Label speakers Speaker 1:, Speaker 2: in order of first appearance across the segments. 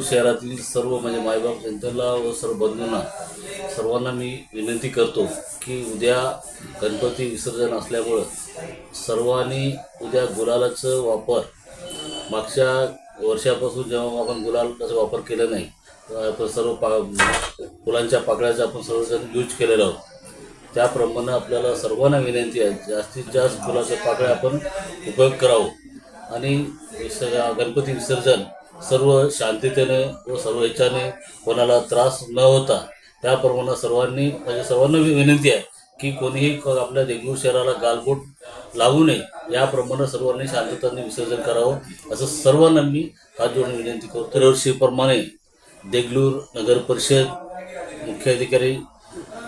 Speaker 1: लातूर शहरातील सर्व म्हणजे मायबाप जनतेला व सर्व बंधूंना सर्वांना मी विनंती करतो की उद्या गणपती विसर्जन असल्यामुळं सर्वांनी उद्या गुलालाचं वापर मागच्या वर्षापासून जेव्हा आपण गुलालाचा वापर केला नाही आपण सर्व पा फुलांच्या पाकळ्याचा आपण सर्वजण यूज केलेला आहोत. त्याप्रमाणे आपल्याला सर्वांना विनंती आहे जास्तीत जास्त फुलाच्या पाकळ्या आपण उपयोग करावं. आणि विस गणपती विसर्जन सर्व शांततेने व सर्व याच्याने कोणाला त्रास न होता त्याप्रमाणे सर्वांनी म्हणजे सर्वांना विनंती आहे की कोणीही आपल्या देगलूर शहराला गालबोट लागू नये याप्रमाणे सर्वांनी शांततेने विसर्जन करावं असं सर्वांना मी हात जोडून विनंती करतो. दरवर्षीप्रमाणे देगलूर नगर परिषद मुख्याधिकारी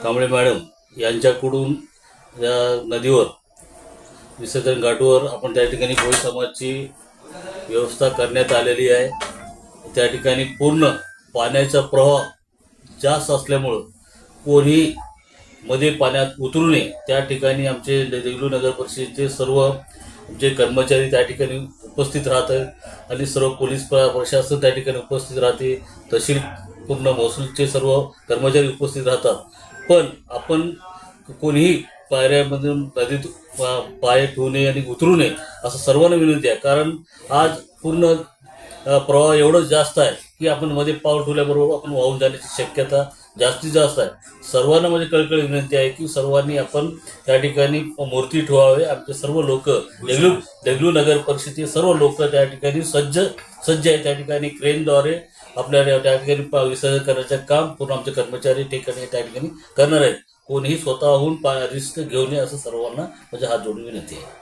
Speaker 1: कांबळे मॅडम यांच्याकडून या नदीवर विसर्जन घाटवर आपण त्या ठिकाणी कोळी समाजची व्यवस्था करण्यात आलेली आहे. त्या ठिकाणी पूर्ण पाण्याचा प्रवाह जास्त असल्यामुळं कोणी मध्ये पाण्यात उतरू नये. त्या ठिकाणी आमचे देगलू नगर परिषदेचे सर्व आमचे कर्मचारी त्या ठिकाणी उपस्थित राहतात आणि सर्व पोलीस प्रशासन त्या ठिकाणी उपस्थित राहते. तहसील पूर्ण महसूलचे सर्व कर्मचारी उपस्थित राहतात. पण आपण कोणीही पायऱ्यामधून नदीत पाय ठेवू नये आणि उतरू नये असं सर्वांना विनंती आहे. कारण आज पूर्ण प्रवाह एवढंच जास्त आहे की आपण मध्ये पाऊल ठेवल्याबरोबर आपण वाहून जाण्याची शक्यता जास्तीत जास्त आहे. सर्वांना म्हणजे कळकळी विनंती आहे की सर्वांनी आपण त्या ठिकाणी मूर्ती ठेवावे. आमचे सर्व लोक देगलू देगलू नगर परिषदेचे सर्व लोक त्या ठिकाणी सज्ज सज्ज आहे त्या ठिकाणी क्रेनद्वारे आपल्याला त्या ठिकाणी विसर्जन करण्याचं काम पूर्ण आमचे कर्मचारी ठिकाणी त्या ठिकाणी करणार आहेत. कोणीही स्वतःहून रिस्क घेऊ नये असं सर्वांना म्हणजे हात जोडून विनंती आहे.